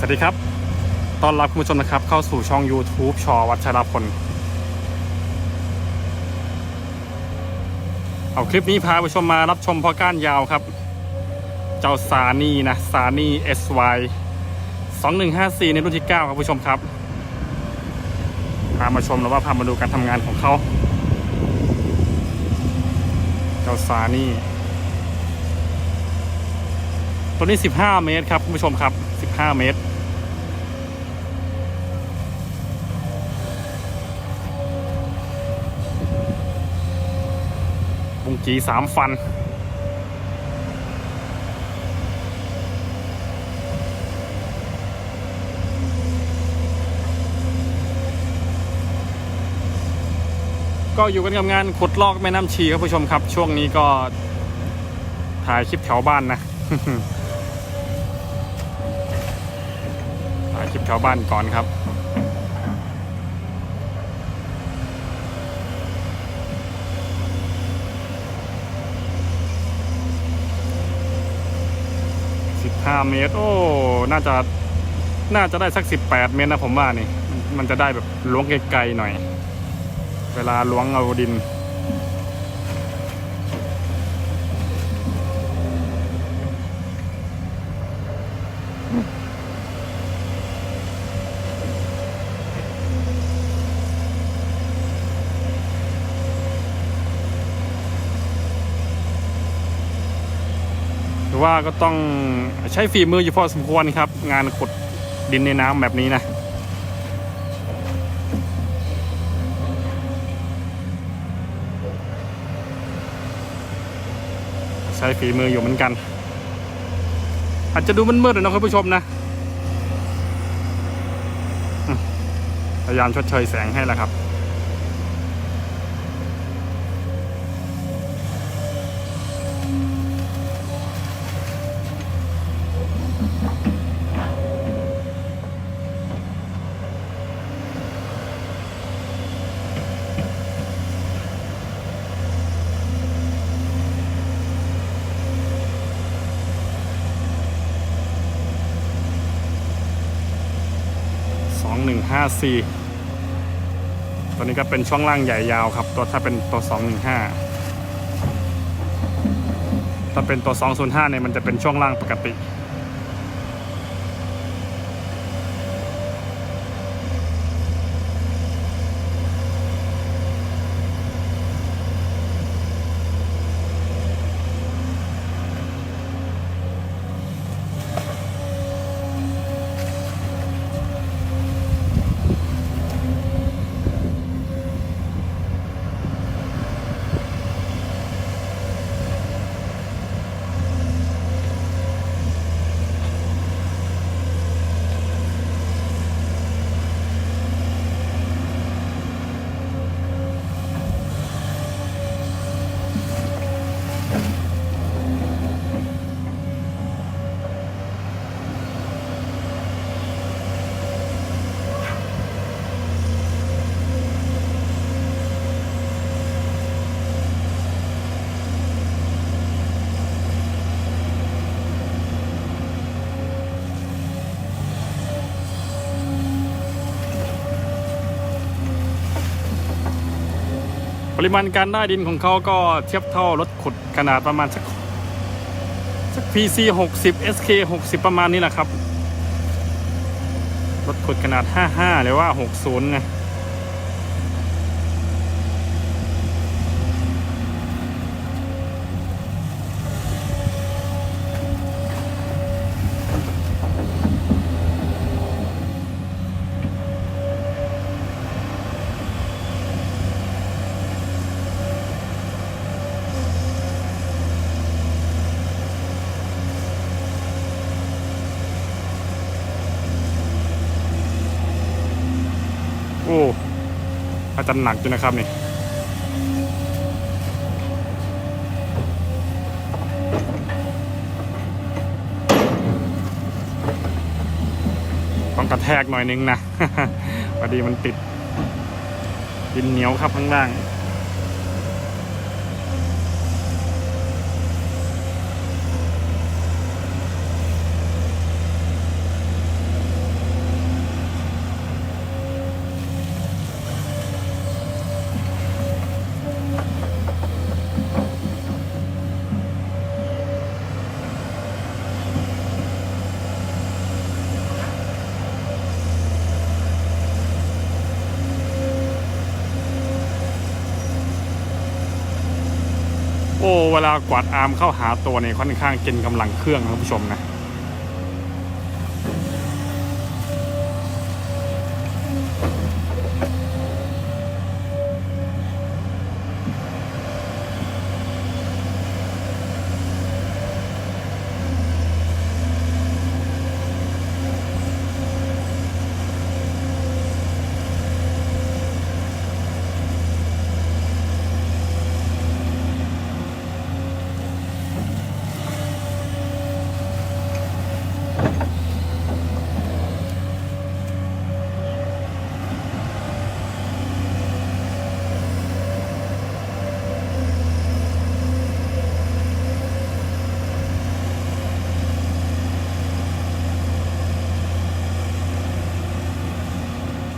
สวัสดีครับ ตอนรับคุณผู้ชมนะครับ เข้าสู่ช่อง YouTube ชอวัชรพล เอาคลิปนี้พาผู้ชมมารับชมพ่อก้านยาวครับ เจ้าซานี่นะซานี่ SY 2154 ในรุ่นที่ 9 ครับผู้ชมครับ พามาชมแล้วว่าพามาดูการทำงานของเขา เจ้าซานี่ตัวนี้ 15 เมตรครับคุณผู้ชมครับ 15 เมตร จีสามฟัน ก็อยู่กันกับงานขุดลอกแม่น้ำชีครับผู้ชมครับ ช่วงนี้ก็ถ่ายคลิปแถวบ้านนะถ่ายคลิปแถวบ้านก่อนครับ สิบห้าเมตร โอ้ น่าจะ น่าจะได้สักสิบแปดเมตรนะผมว่านี่ มันจะได้แบบล้วงไกลๆหน่อย เวลาล้วงเอาดิน รือว่าก็ต้องใช้ฝีมืออยู่พอสมควรครับ งานขุดดินในน้ำแบบนี้นะใช้ฝีมืออยู่เหมือนกัน อาจจะดูมืดๆหน่อยนะครับผู้ชมนะพยายามชดเชยแสงให้แล้วครับ 1.5C ตัวนี้ก็เป็นช่วงล่างใหญ่ยาวครับ ตัวถ้าเป็นตัว 215 ถ้าเป็นตัว 205เนี่ยมันจะเป็นช่วงล่างปกติ ปริมาณการได้ดินของเขาก็เทียบเท่ารถขุดขนาดประมาณสักสัก PC 60 SK 60 ประมาณนี้แหละครับ รถขุดขนาด 55 หรือว่า 60ไง โอ้ ตันหนักอยู่นะครับนี่ต้องกระแทกหน่อยนึงนะพอดีมันติดดินเหนียวครับข้างล่าง กวาดอาร์มเข้าหาตัวเนี่ยค่อนข้างเกินกำลังเครื่องนะคุณผู้ชมนะ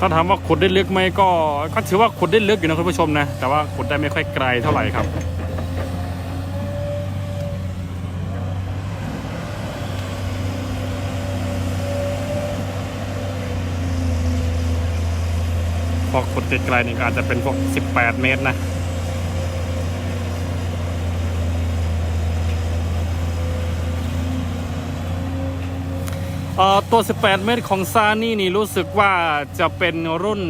ถ้าถามว่าขุดได้ลึกไหมก็ก็ถือว่าขุดได้ลึกอยู่นะคุณผู้ชมนะ แต่ว่าขุดได้ไม่ค่อยไกลเท่าไหร่ครับพอขุดไกลๆนี่ก็อาจจะเป็นพวก 18 เมตรนะ เอ่อตัว 18 เมตรของซานี่นี่รู้สึกว่าจะเป็นรุ่น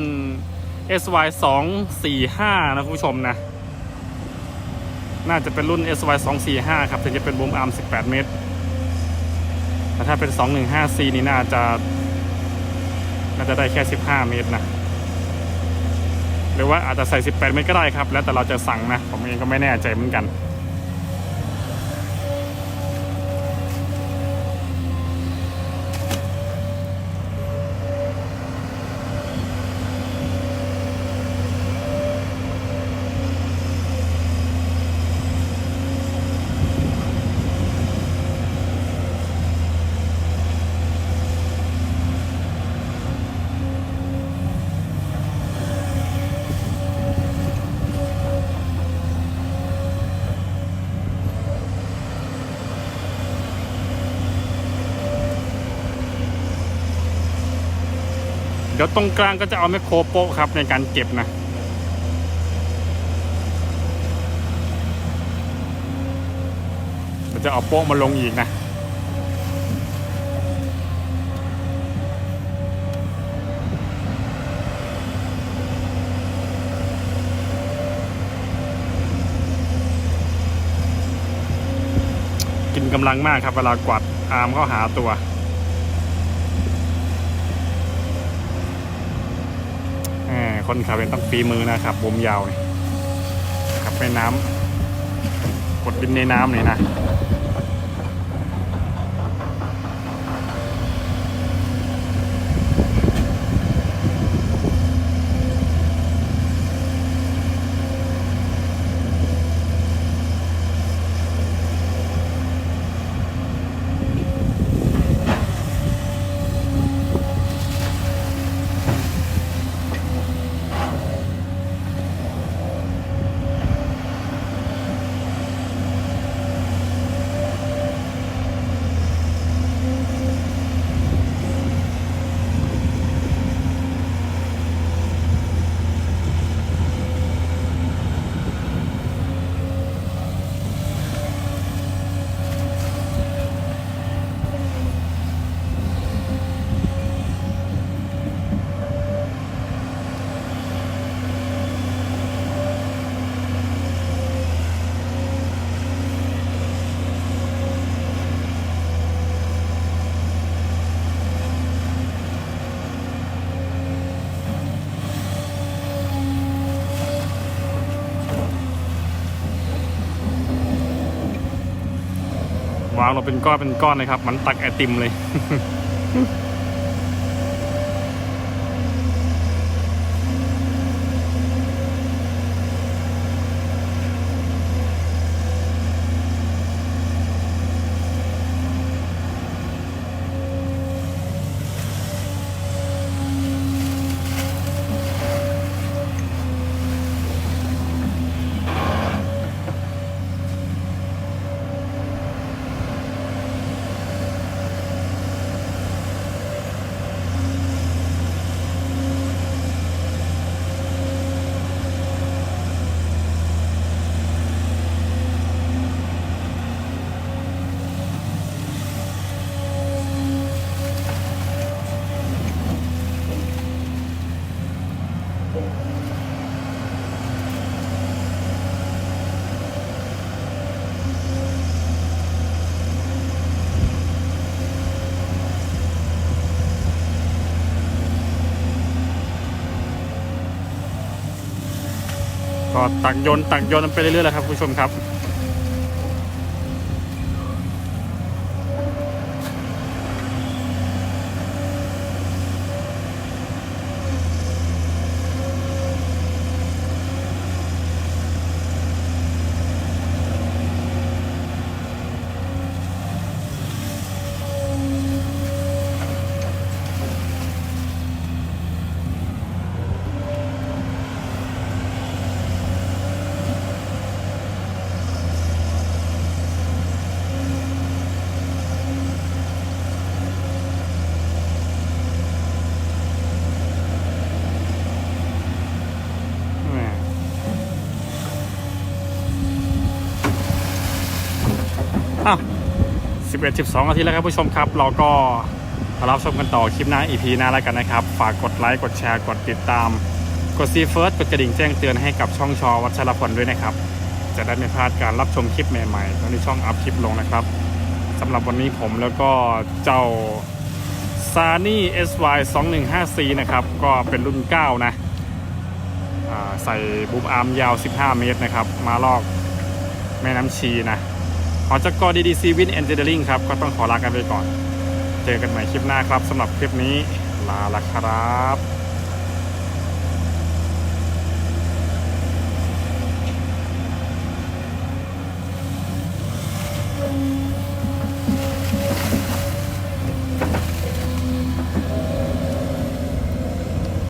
SY 2 4 5นะคุณผู้ชมนะ น่าจะเป็นรุ่น SY 2 4 5ครับถึงจะเป็นบูมอาร์ม 18 เมตรแต่ถ้าเป็น 215C นี่น่าจะ น่าจะได้แค่ 15 เมตรนะ หรือว่าอาจจะใส่ 18 เมตรก็ได้ครับ แล้วแต่เราจะสั่งนะ ผมเองก็ไม่แน่ใจเหมือนกัน ตรงกลางก็จะเอาแมคโครโปะครับในการเก็บนะมันจะเอาโป๊ะมาลงอีกนะ กินกำลังมากครับเวลากวาดอาร์มเข้าหาตัว แหม คนขับเป็นต้องฝีมือนะครับบมยาวนี่ขับไปน้ำกดดินในน้ำเลยนะางลงเป็นก้อนเป็นก้อนเลยครับ มันตักไอติมเลย ก็ตักโยนตักโยนไปเรื่อยๆแล้วครับผู้ชมครับ 11 12นาทีแล้วครับผู้ชมครับ เราก็มารับชมกันต่อคลิปหน้า EP หน้าแล้วกันนะครับ ฝากกดไลค์ กดแชร์ กดติดตาม กดซีเฟิร์สกดกระดิ่งแจ้งเตือนให้กับช่องชอวัชรพลด้วยนะครับ จะได้ไม่พลาดการรับชมคลิปใหม่ๆตอนที่ช่องอัพคลิปลงนะครับสำหรับวันนี้ผมแล้วก็เจ้า s a n y SY 215C นะครับ ก็เป็นรุ่น 9 นะใส่บูมอาร์มยาว 15 เมตรนะครับ มาลอกแม่น้ำชีนะ ขอจากรดีดีซีวินเอนจิเนียริงครับ ก็ต้องขอลากันไปก่อน เจอกันใหม่คลิปหน้าครับสำหรับคลิปนี้ลาละครับ